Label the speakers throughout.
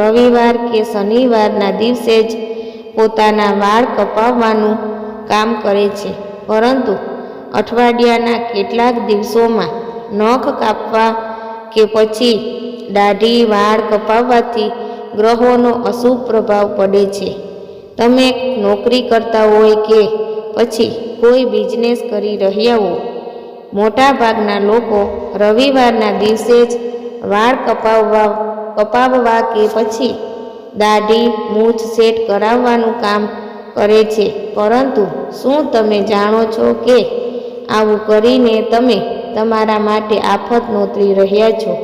Speaker 1: રવિવાર કે શનિવારના દિવસે જ પોતાના વાળ કપાવવાનું કામ કરે છે. પરંતુ અઠવાડિયાના કેટલાક દિવસોમાં નખ કાપવા કે પછી દાઢી વાળ કપાવવાથી ગ્રહોનો અશુભ પ્રભાવ પડે છે. તમે નોકરી કરતા હોય કે પછી કોઈ બિઝનેસ કરી રહ્યા હો, મોટાભાગના લોકો રવિવારના દિવસે જ વાળ કપાવવા કપાવવા કે પછી દાઢી, મૂછ સેટ કરાવવાનું કામ કરે છે. પરંતુ શું તમે જાણો છો કે આવું કરીને તમે તમારા માટે આફત નોતરી રહ્યા છો?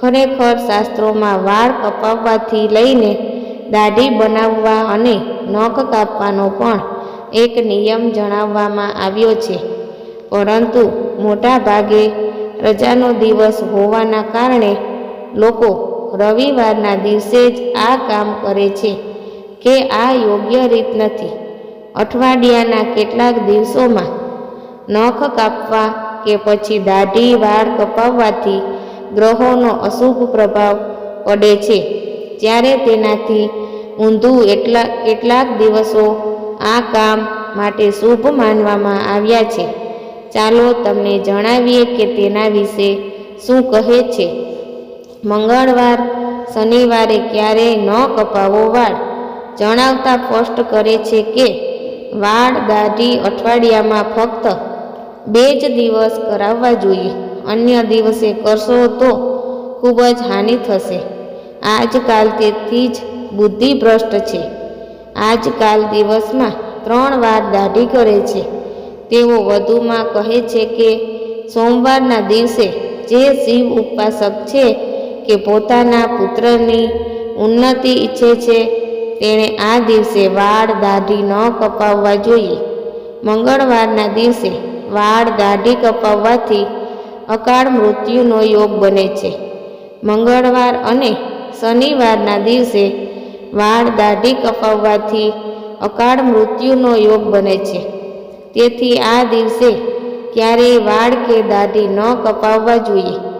Speaker 1: ખરેખર શાસ્ત્રોમાં વાળ કપાવવાથી લઈને દાઢી બનાવવા અને નખ કાપવાનો પણ એક નિયમ જણાવવામાં આવ્યો છે. પરંતુ મોટાભાગે રજાનો દિવસ હોવાના કારણે લોકો રવિવારના દિવસે જ આ કામ કરે છે કે આ યોગ્ય રીત નથી. અઠવાડિયાના કેટલાક દિવસોમાં નખ કાપવા કે પછી દાઢી, વાળ કપાવવાથી ગ્રહોનો અશુભ પ્રભાવ પડે છે. જ્યારે તેનાથી ઊંધું એટલા, કેટલાક દિવસો આ કામ માટે શુભ માનવામાં આવ્યા છે. ચાલો તમને જણાવીએ કે તેના વિશે શું કહે છે. મંગળવાર, શનિવારે ક્યારેય ન કપાવો વાળ. જણાવતા સ્પષ્ટ કરે છે કે, વાળ દાઢી અઠવાડિયામાં ફક્ત બે જ દિવસ કરાવવા જોઈએ. અન્ય દિવસે કરશો તો ખૂબ જ હાનિ થશે. આજકાલ તેથી જ બુદ્ધિ ભ્રષ્ટ છે. આજકાલ દિવસમાં ત્રણ વાર દાઢી કરે છે. તેઓ વધુમાં કહે છે કે, સોમવારના દિવસે જે શિવ ઉપાસક છે કે પોતાના પુત્રની ઉન્નતિ ઈચ્છે છે, તેણે આ દિવસે વાળ દાઢી ન કપાવવા જોઈએ. મંગળવારના દિવસે વાળ દાઢી કપાવવાથી અકાળ મૃત્યુનો યોગ બને છે. મંગળવાર અને શનિવારના દિવસે વાળ દાઢી કપાવવાથી અકાળ મૃત્યુનો યોગ બને છે. તેથી આ દિવસે ક્યારેય વાળ કે દાઢી ન કપાવવા જોઈએ.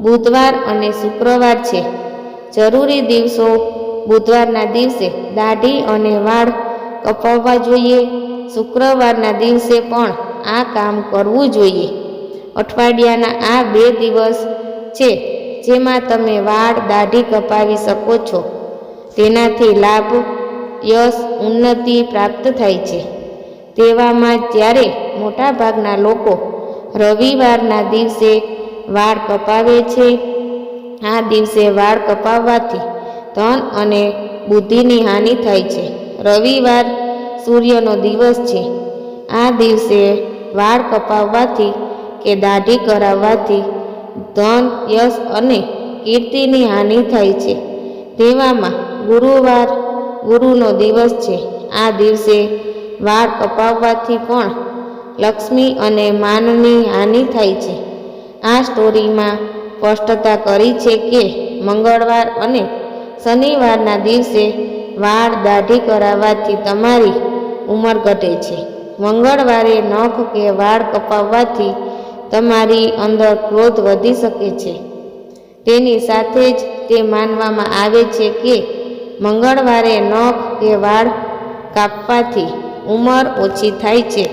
Speaker 1: બુધવાર અને શુક્રવાર છે. જરૂરી દિવસો બુધવારના દિવસે દાઢી અને વાળ કપાવવા જોઈએ. શુક્રવારના દિવસે પણ આ કામ કરવું જોઈએ. અઠવાડિયાના આ બે દિવસ છે જેમાં તમે વાળ દાઢી કપાવી શકો છો. તેનાથી લાભ, યશ, ઉન્નતિ પ્રાપ્ત થાય છે. તેવામાં જ્યારે મોટાભાગના લોકો રવિવારના દિવસે વાળ કપાવે છે. આ દિવસે વાળ કપાવવાથી ધન અને બુદ્ધિની હાનિ થાય છે. રવિવાર સૂર્યનો દિવસ છે. આ દિવસે વાળ કપાવવાથી કે દાઢી કરાવવાથી ધન, યશ અને કીર્તિની હાનિ થાય છે. તેવામાં ગુરુવાર, ગુરુનો દિવસ છે. આ દિવસે વાળ કપાવવાથી પણ લક્ષ્મી અને માનની હાનિ થાય છે. આ સ્ટોરીમાં સ્પષ્ટતા કરી છે કે મંગળવાર અને શનિવારના દિવસે વાળ દાઢી કરાવવાથી તમારી ઉંમર ઘટે છે. મંગળવારે નખ કે વાળ કપાવવાથી તમારી અંદર ક્રોધ વધી શકે છે. તેની સાથે જ તે માનવામાં આવે છે કે મંગળવારે નખ કે વાળ કાપવાથી ઉંમર ઓછી થાય છે.